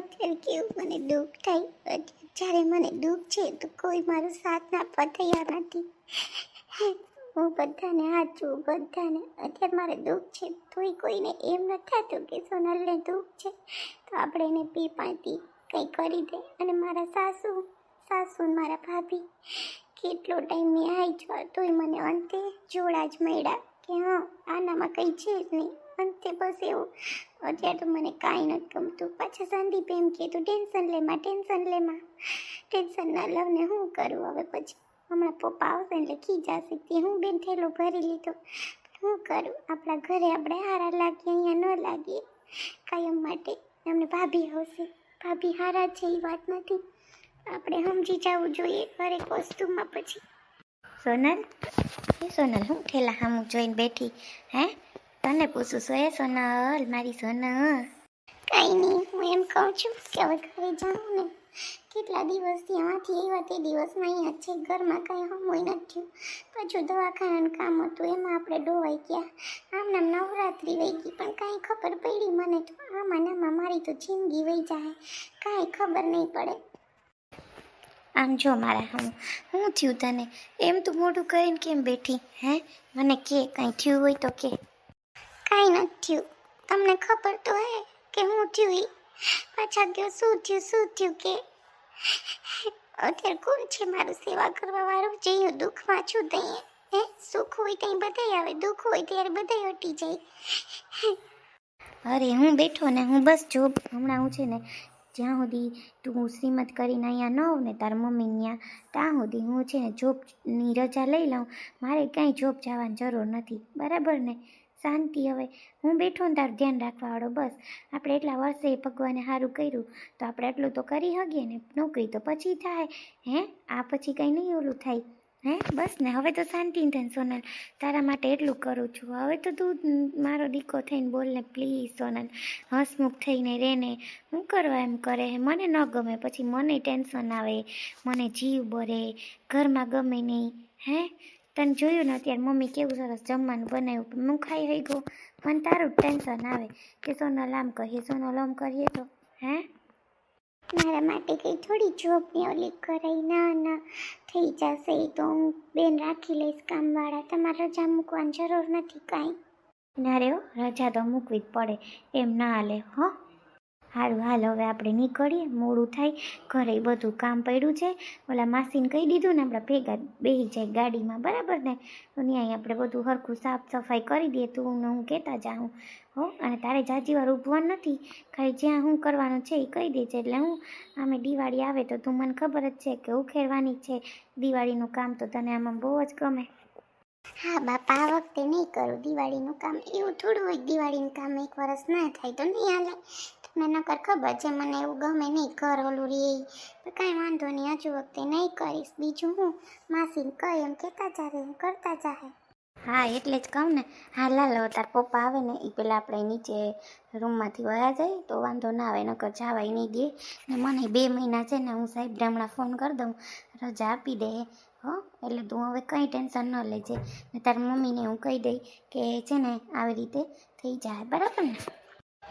અત્યારે કેવું મને દુઃખ થાય? જ્યારે મને દુઃખ છે તો કોઈ મારો સાથ આપવા તૈયાર નથી. હું બધાને હાચું, બધાને. અત્યારે મારે દુઃખ છે, તોય કોઈને એમ ન થતું કે સોનલને દુઃખ છે. તો આપણે એને પી પાતી કંઈ કરી દે. અને મારા સાસુ સાસુ મારા ભાભી, કેટલો ટાઈમ મેં આવી જ તોય મને અંતે જોડા જ મળ્યા કે હા, આનામાં કંઈ છે જ નહીં. બસ એવું. અત્યારે તો મને કાંઈ નથી ગમતું. પાછા સંદીપ એમ કે તું ટેન્શન લેમાં ટેન્શન લેમાં ટેન્શન ના લવને હું કરું? હવે પછી હમણાં પપ્પા આવશે એટલે ખીજાશે તે હું બેન થેલો ભરી લીધો. હું કરું? આપણા ઘરે આપણે હારા લાગીએ, અહીંયા ન લાગીએ. કાયમ માટે એમને ભાભી આવશે ભાભી હારા છે એ વાત નથી. આપણે સમજી જવું જોઈએ દરેક વસ્તુમાં પછી. સોનલ? એ સોનલ, હું ઠેલા હામું જોઈને બેઠી, હે? તને પૂછું છું એ સોનલ મારી સોનલ કાંઈ નહીં હું એમ કહું છું કે હવે ઘરે જાઉં ને કેટલા દિવસથી એમાંથી આવ્યા તે દિવસમાં અહીંયા છે ઘરમાં કંઈ હમોય નથી પાછું દવાખાનાનું કામ હતું એમાં આપણે ડોવાઈ ગયા આમ નામ નવરાત્રિ વહી ગઈ પણ કાંઈ ખબર પડી મને તો આમાં નામાં મારી તો જિંદગી વહી જાય કાંઈ ખબર નહીં પડે આમ જો મારા હમ હું થયું તને એમ તું મોઢું કરીને કેમ બેઠી હે મને કે કાંઈ થયું હોય તો કે કાંઈ નથી થયું. તમને ખબર તો હે કે હું થયું એ પાછા ગયો શું થયું શું થયું કે? અત્યારે કોણ છે મારું સેવા કરવા વાળું? જે દુઃખમાં છું તઈએ હે. સુખ હોય ત્યાં બધાય આવે, દુઃખ હોય ત્યારે બધાય હટી જાય. અરે, હું બેઠો ને, હું બસ જો હમણાં હું છે ને, જ્યાં સુધી તું શ્રીમત કરીને અહીંયા ન હોઉં ને, તારા મમ્મી ત્યાં ત્યાં સુધી હું છે ને જોબની રજા લઈ લઉં. મારે કાંઈ જોબ જવાની જરૂર નથી. બરાબર ને? શાંતિ હવે. હું બેઠો ને તારું ધ્યાન રાખવાવાળો બસ. આપણે એટલા વર્ષે ભગવાને સારું કર્યું, તો આપણે એટલું તો કરી શકીએ ને. નોકરી તો પછી થાય. હે? આ પછી કંઈ નહીં ઓલું થાય. હે? બસ ને, હવે તો શાંતિ થાય સોનલ. તારા માટે એટલું કરું છું. હવે તો તું મારો દીકો થઈને બોલ ને, પ્લીઝ, સોનલ. હસમુખ થઈને રહે ને. હું કરવા એમ કરે મને ન ગમે. પછી મને ટેન્શન આવે. મને જીવ બરે. ઘરમાં ગમે નહીં. હે? તને જોયું ને અત્યારે મમ્મી કેવું સરસ જમવાનું બનાવ્યું. પણ હું ખાઈ હઈ ગયો. મને તારું ટેન્શન આવે કે સોનલ આમ કહીએ સોનલ આમ કરીએ તો હે? મારા માટે કંઈ થોડી જોબની ઓલી કરાઈ ના ના થઈ જશે એ તો હું બેન રાખી લઈશ કામવાળા. તમારે રજા મૂકવાની જરૂર નથી કાંઈ. ના રે રજા તો મૂકવી જ પડે. એમ ના હાલે હો? સારું હાલ, હવે આપણે નીકળીએ, મોડું થાય, ઘરે બધું કામ પડ્યું છે. ઓલા માસીને કહી દીધું ને, આપણે ભેગા બેસી જાય ગાડીમાં, બરાબર ને? તો ત્યાં આપણે બધું સરખું સાફ સફાઈ કરી દઈએ, તું ને હું કહેતા જાઉં હો અને તારે જાજી વાર ઊભવાનું નથી, ખાલી જ્યાં હું કરવાનું છે એ કહી દેજે. એટલે હું આમે દિવાળી આવે તો તું મને ખબર જ છે કે ઉખેરવાની છે. દિવાળીનું કામ તો તને આમાં બહુ જ ગમે. હા, બાપા, આ વખતે નહીં કરું. દિવાળીનું કામ એવું થોડું હોય, દિવાળીનું કામ એક વર્ષ ના થાય તો નહીં હાલે. તમને નકર ખબર છે, મને એવું ગમે નહીં, ઘર ઓલું રે. તો કાંઈ વાંધો નહીં, હજુ વખતે નહીં કરીશ. બીજું હું? માસીને કહે એમ કહેતા જાહે કરતા જાહે. હા, એટલે જ કહું ને. હા, લાલો તાર પપ્પા આવે ને એ પેલા આપણે નીચે રૂમમાંથી વયા જાય, તો વાંધો ના આવે, નકર જવાય નહીં દે ને મને બે મહિના છે ને, હું સાહેબ હમણાં ફોન કરી દઉં, રજા આપી દે, હો. એટલે તું હવે કંઈ ટેન્શન ન લેજે. ને તારી મમ્મીને હું કહી દઈ કે છે ને, આવી રીતે થઈ જાય, બરાબર ને?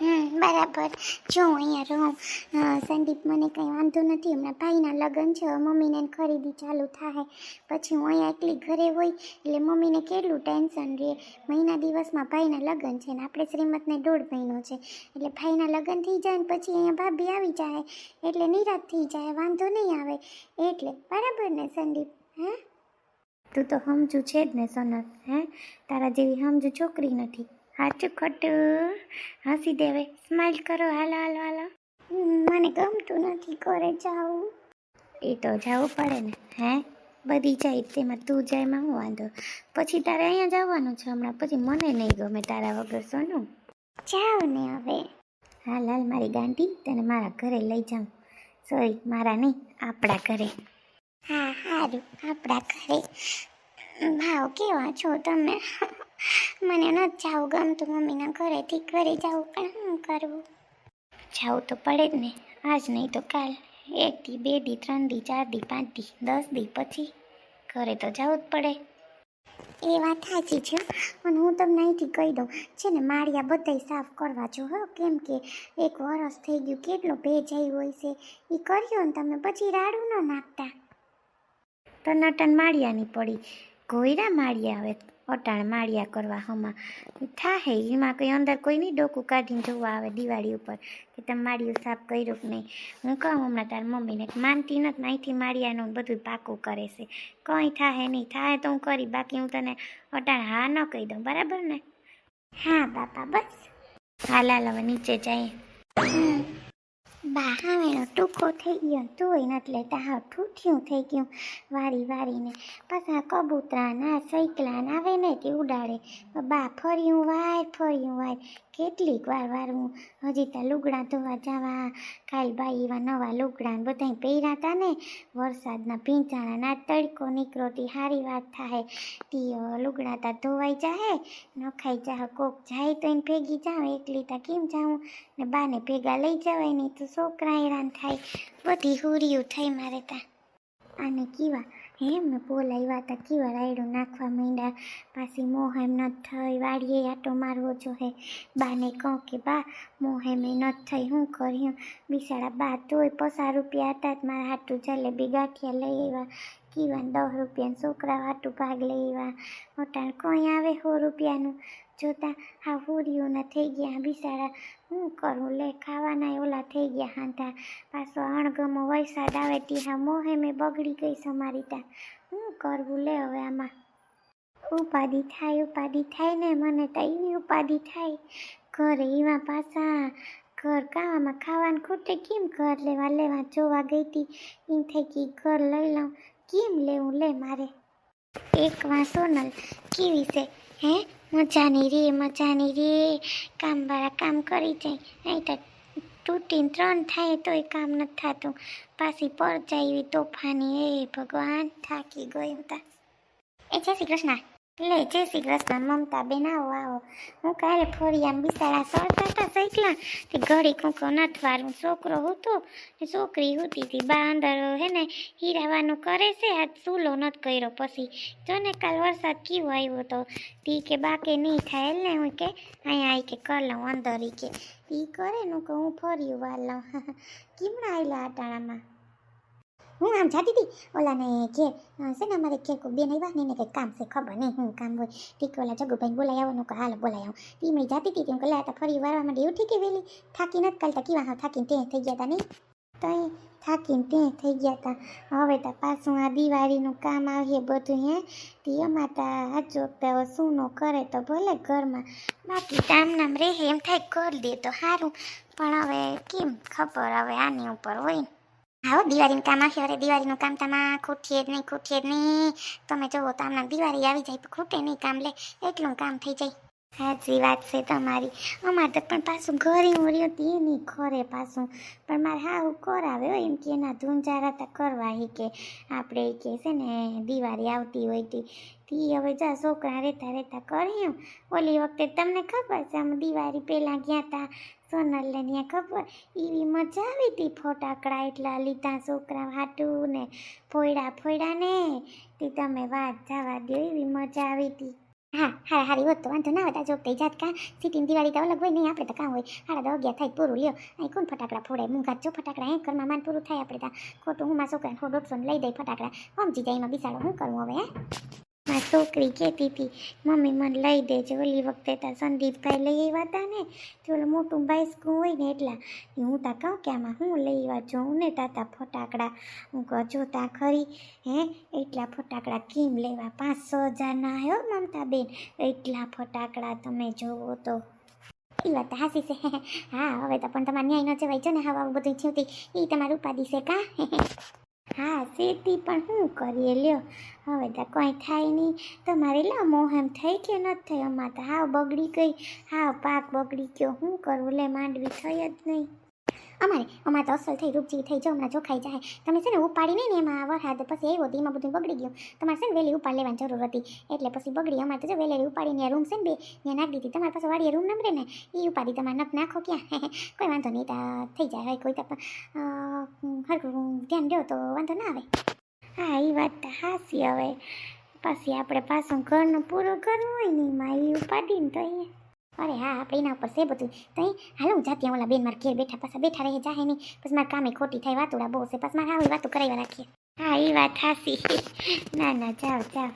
હમ, બરાબર. જો હું અહીંયા રહું. સંદીપ, મને કંઈ વાંધો નથી. હમણાં ભાઈના લગ્ન છે. મમ્મીને ખરીદી ચાલુ થાય. પછી હું અહીંયા એકલી ઘરે હોય, એટલે મમ્મીને કેટલું ટેન્શન રહે. મહિના દિવસમાં ભાઈના લગ્ન છે ને આપણે શ્રીમતને દોઢ મહિનો છે. એટલે ભાઈના લગ્ન થઈ જાય ને પછી અહીંયા ભાભી આવી જાય. એટલે નિરાશ થઈ જાય. વાંધો નહીં આવે. એટલે, બરાબર ને, સંદીપ? હે? તું તો સમજુ છે જ ને, સોનલ. હે? તારા જેવી સમજુ છોકરી નથી. સાચું ખોટું, હસી દેવે સ્માઈલ કરો, હાલો હાલો હાલો. મને ગમતું નથી, ઘરે જાવું એ તો જવું પડે ને, હે? બધી જાય, તેમાં તું જાય, એમાં હું વાંધો? પછી તારે અહીંયા જવાનું છે હમણાં, પછી મને નહીં ગમે તારા વગર સોનું. જાવ ને હવે. હાલ હાલ, મારી ગાંડી, તને મારા ઘરે લઈ જાઉં. સોરી, મારા નહીં, આપણા ઘરે. હા સારું આપણા ઘરે. ભાવ કેવા છો તમે? મને નથી જાવું ગમતું મમ્મીના ઘરેથી ઘરે જાવું પણ શું કરવું? જાવું તો પડે જ ને આજ નહીં તો કાલ. એક દી બે દી ત્રણ દી ચાર દી પાંચ દી દસ દી પછી ઘરે તો જવું જ પડે. એ વાત સાચી છે અને હું તમને અહીંથી કહી દઉં છે ને માળિયા બધાય સાફ કરવા જો હો કેમ કે એક વરસ થઈ ગયું કેટલો ભેજ આવ્યો હોય છે એ કર્યો ને તમે પછી રાડું ન નાખતા. તો નટન માળિયાની પડી ગોયરા માળિયા હવે અટાણ માળિયા કરવા હમા થાહે, એમાં કંઈ અંદર કોઈ નહીં ડોકું કાઢીને જોવા આવે દિવાળી ઉપર, કે તમે માળિયું સાફ કર્યું કે નહીં. હું કહું, હમણાં તારા મમ્મીને માનતી નથી અહીંથી માળિયાનું બધું પાકું કરે છે. કંઈ થાહે નહીં થાય તો હું કરી, બાકી હું તને અટાણ હા ન કહી દઉં, બરાબર ને? હા, બાપા, બસ. હાલ લાલ હવે નીચે જઈએ. હમ. બા હાવેનો ટૂંકો થઈ ગયો તોય નથી લેતા. હાવ ઠૂઠિયું થઈ ગયું. વારી વારીને પાછા કબૂતરાના સૈકલાના, આવે ને તે ઉડાડે. બા ફર્યું વાય ફર્યું વાર કેટલીક વાર વાર હું હજી ત્યાં લુગડા ધોવા જવા, કાલ બાઈ એવા નવા લુગડા બધા પહેર્યા હતા ને, વરસાદના ભીંજાણા ના તડકો નીકળો તી સારી વાત થાય. તી લુગડા તા ધોવાઈ જાહે, નખાઈ જાહે, કોક જાય તો એને ભેગી જાવ એકલી તા કેમ જાઉં? ને બાને ભેગા લઈ જવાય નહીં તો છોકરા હેરાન થાય. બધી હુરિયું થઈ મારે તા. આને કીવા હે મેં બોલાવ્યા હતા, કેવા રાયડું નાખવા માંડ્યા? પાછી મોહેમ ન થઈ, વાડીએ આટો મારવો જો હે. બાને કહું કે, બા મોહેમ ન થઈ, હું કર્યું? બિસાડા બા તોય પસાર રૂપિયા હતા જ મારા હાટું જલેબી ગાંઠિયા લઈ આવ્યા કીવાન દસ રૂપિયાનું છોકરા હાટું ભાગ લઈ આવ્યા અટાણ કોઈ આવે સો રૂપિયાનું? જોતા હા હુરિયું થઈ ગયા બિચારા. હું કરું? લે, ખાવાના ઓલા થઈ ગયા હાંધા. પાછો અણગમો વરસાદ આવે હા મોહે મેં બગડી ગઈ સમારી તા. હું કરવું લે, હવે આમાં. ઉપાધિ થાય ઉપાધિ થાય ને મને તો એવી ઉપાધિ થાય. ઘરે એવા પાછા ઘર કાવામાં ખાવાનું ખૂટે કેમ? ઘર લેવા લેવા જોવા ગઈ હતી એમ થઈ કે ઘર લઈ લઉં. કેમ લેવું? લે, મારે. એક વાં સોનલ કેવી છે? હે? મજાની રે મજાની રે. કામવાળા કામ કરી જાય. અહીં તો તૂટીને ત્રણ થાય તોય કામ નથી થતું. પાછી પર જાય એવી તોફાની. એ ભગવાન થાકી ગયું હતા એ જય શ્રી કૃષ્ણ. લે જય શ્રી કૃષ્ણ મમતા બેન આવો આવો હું કાલે ફરી આમ બિચારા સરતા હતા સૈકલા તે ઘડી કૂકો નથી વારું છોકરો હતો ને છોકરી હોતી હતી. બા અંદર, હે ને, હીરાવાનું કરે છે, આજ ચૂલો નથી કર્યો. પછી જો ને કાલ વરસાદ કેવો આવ્યો તો, તી કે બાકે નહીં થાય, એટલે હું કે, અહીંયા આવી કે કર લઉં અંદર કે. તી કરે નું કે હું ફર્યું વાર લઉં કેમણા આવેલા અટાણામાં હું આમ જાતી હતી ઓલાને કે છે ને અમારે કે કોઈ બેન આવ્યા ને એને કંઈક કામ છે, ખબર નહીં હું કામ હોય. ઠીક, ઓલા જગુભાઈ બોલાય આવો કે હાલ બોલાય આવું. તી મેં જાતી હતી તેમ કલા હતા ફરી વારવા માટે એવું ઠીક વહેલી થાકી નથી કાલતા, કેવા હા થાકીને તે થઈ ગયા હતા નહીં? તો થાકીને તે થઈ ગયા હતા હવે તો પાછું આ દિવાળીનું કામ આવીએ બધું, હે? તે અમાર તા હાચો વખતે શું સૂનો કરે તો ભલે ઘરમાં. બાકી કામ નામ રહે, એમ થાય કરી દે તો સારું પણ હવે કેમ ખબર, હવે આની ઉપર હોય ને. આવો દિવાળીનું કામ આવ્યું અરે, દિવાળીનું કામ તમા ખૂટીએ જ નહીં ખૂટીએ જ નહીં. તમે જુઓ તો આમના દિવાળી આવી જાય તો ખૂટે નહીં કામ, લે, એટલું કામ થઈ જાય. સાચી વાત છે તમારી. અમારે તો પણ પાછું ઘરે ઉર્યું તે નહીં ખરે પાછું. પણ મારે હું કરાવે હોય, એમ કે એના ધૂંજારા તા કરવા હી કે. આપણે કે છે ને, દિવાળી આવતી હોય તી. તી હવે જા છોકરા રહેતા રહેતા કર્યું ઓલી વખતે તમને ખબર છે, આમ દિવાળી પહેલાં ગયા હતા સોનલને ત્યાં ખબર? એવી મજા આવી હતી ફટાકડા એટલા લીધા છોકરા હાટું ને ફોયડા ફોયડા ને તે તમે વાત જવા દો એવી મજા આવી હતી હા હા હારી, હોત તો વાંધો ના આવે જો થઈ જાત કાં. સિટીની દિવાળી તો અલગ હોય, નહીં આપણે તો કાં હોય? હાડા દસ અગિયાર થાય, પૂરું, લ્યો. અહીં કોણ ફટાકડા ફોડાય મૂંઘા જો ફટાકડા હેં? ઘરમાં માન પૂરું થાય આપણે ત્યાં ખોટું હું મારા છોકરાને દોઢસો લઈ દઈ ફટાકડા. સમજી જાય એમાં બિસાડો, હું કરવું હવે, હે? મારી છોકરી કહેતી હતી, મમ્મી, મને લઈ દેજે. ઓલી વખતે તા સંદીપભાઈ લઈ આવ્યા હતા ને, તે ઓલું મોટું બાઈસ્કું હોય ને એટલા હું તા કહું કે આમાં હું લઈ આવ્યા જોઉં ને તાતા ફટાકડા. હું કહું જોતા ખરી, હે, એટલા ફટાકડા કેમ લેવા? પાંચસો હજારના આવ્યો મમતા બેન, એટલા ફટાકડા તમે જોવો તો. એ વાત હાસી છે. હા, હવે તો પણ તમારે ન્યાય ન જવાય. છે ને હવે બધું થયું એ તમારું ઉપાધિ છે કા? હા સેતી પણ શું કરીએ લ્યો હવે તો કંઈ થાય નહીં તમારે લા મોહમ થઈ કે નથી થઈ અમાર તો હાવ બગડી ગઈ હાવ પાક બગડી ગયો શું કરવું લે માંડવી થઈ જ નહીં અમારે અમારે તો અસલ થઈ, રૂપજી થઈ, જો હમણાં જોખાઈ જાય. તમે છે ને ઉપાડી નહીં ને એમાં વરસાદ પછી આવ્યો તો એમાં બધું બગડી ગયું. તમારે છે ને વહેલી ઉપાડ લેવાની જરૂર હતી. એટલે પછી બગડી, અમારે તો જો વહેલી ઉપાડીને રૂમ છે ને બે, ત્યાં નાખી દીધી. તમારી પાસે વાડીએ રૂમ નંબરે ને એ ઉપાડી તમારે નખ નાખો ક્યાં? કોઈ વાંધો નહીં થઈ જાય. હવે કોઈ તો હરખું ધ્યાન દો તો વાંધો ના આવે. હા એ વાત તો હાસી હવે. પછી આપણે પાછું ઘરનું પૂરું કરવું હોય ને એમાં એ ઉપાડીને તો અહીંયા અરે હા, આપણે એના ઉપર છે બધું. તો અહીં હાલો, હું જાતી ઓલા બેન મારા ઘેર બેઠા, પાછા બેઠા રહે, જાહે નહીં. પછી મારા કામે ખોટી થાય, વાતુડા બહુ છે. પછી મારે આવી વાતો કરાવ્યા રાખીએ. હા, એ વાત હાસી ના ના, જાઓ જાઓ.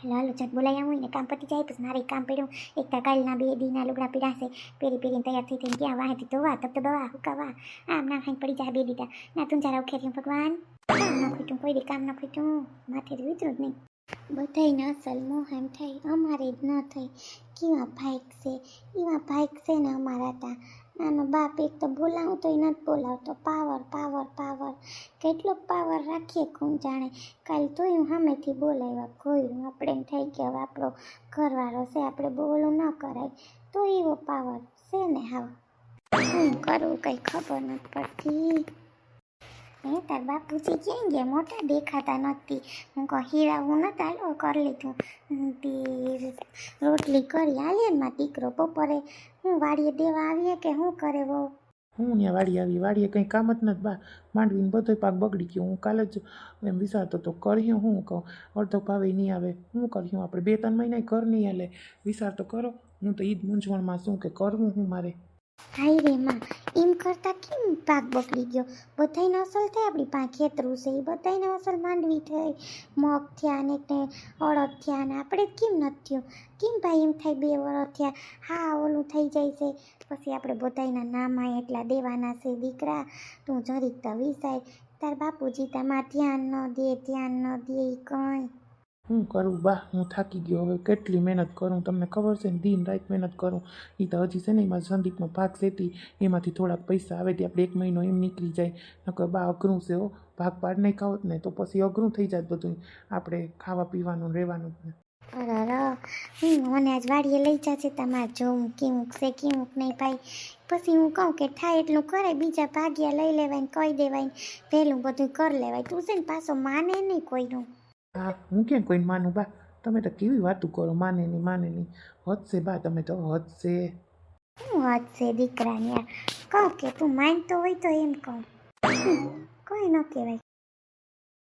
હાલો હાલો ચટ બોલાઈ આવું ને કામ પતી જાય, પછી મારે કામ પડ્યું. એક તો કાલના બે દીના લુગડા પીડા છે. પેરી પેરીને તૈયાર થઈ થઈને ક્યાં વાહેથી ધોવા તબ તો દવા હુકાવા આમ ના ખાઈને પડી જાય, બે દીધા ના, તું જરા ઉખેર્યું ભગવાન કામ ન ખૂટ્યું, કોઈ બી કામ ન ખોટ્યું. માથેથી વિતરું જ નહીં. બધાયને અસલ મોહ એમ થાય, અમારે જ ન થઈ કેવા ભાઈક છે? એવા ભાઈક છે ને અમારા તા. નાનો બાપ એક તો બોલાવું તો નથી બોલાવતો. પાવર પાવર પાવર કેટલો પાવર રાખીએ કોણ જાણે? કાલ તોય એમ સામેથી બોલાવ્યા. કોઈ આપણે એમ થઈ કે હવે આપણો ઘરવાળો છે, આપણે બોલું ન કરાય. તો એવો પાવર છે ને હા શું કરવું કંઈ ખબર નથી પડતી. એ તાર બાપુજી ક્યાં ગયા મોટા દેખાતા નથી. હું કહું, હીરા હું નતા હાલો કરી લીધું. તે રોટલી કરી આવીએ ને દીકરો બપોરે. હું વાડીએ દેવા આવીએ કે શું કરે બહુ હું ત્યાં વાડી આવી, વાડીએ કંઈ કામ જ નથી. બા, માંડવીને બધો પાક બગડી ગયો. હું કાલે જ એમ વિચારતો તો કર્યું હું? કહું, અડધો ભાવે નહીં આવે. હું કર્યું આપણે? બે ત્રણ મહિના ઘર નહીં હાલે. વિચાર તો કરો. હું તો ઈદ જ મૂંઝવણમાં શું કે કરવું હું મારે? હાય રે માં, એમ કરતા કેમ પાક બગડી ગયો? બધાયને અસલ થઈ આપણી પાસે, ખેતરું છે, એ બધાયને અસલ માંડવી થઈ. મગ થયા ને તે અડદ થયા ને આપણે કેમ નથી થયું? કેમ ભાઈ એમ થાય બે વરસ થયા? હા, ઓલું થઈ જાય છે. પછી આપણે બધાયના નામાં એટલા દેવાના છે, દીકરા, તું જરીક તો વિસાય. તાર બાપુજી તમારે ધ્યાન ન દે, ધ્યાન ન દે કંઈ. હું કરું? બા હું થાકી ગયો. હવે કેટલી મહેનત કરું? તમને ખબર છે ને, દિન રાત મહેનત કરું. એ તો હજી છે ને, એમાં સંદીપનો ભાગ સેતી, એમાંથી થોડાક પૈસા આવે તે આપણે એક મહિનો એમ નીકળી જાય. નકર બા અઘરું છે હો. ભાગ પાડ નહીં ખાવત ને, તો પછી અઘરું થઈ જાય બધું આપણે ખાવા પીવાનું, રહેવાનું હું મને આજ વાડીએ લઈ જશે તમારે જોઉં કેવું છે કેવું નહીં ભાઈ. પછી હું કહું કે થાય એટલું કરે, બીજા ભાગ્યા લઈ લેવાય કહી દેવાય પહેલું બધું કરી લેવાય. તું છે ને, પાછો માને નહીં કોઈનું. હા હું કેમ કોઈને માનું? બા, તમે તો કેવી વાતું કરો? માને નહીં માને નહીં. હદ બા, તમે તો હદશે શું વાત છે, દીકરાની કહું કે તું માનતો હોય તો એમ કહું. કોઈ ન કહેવાય.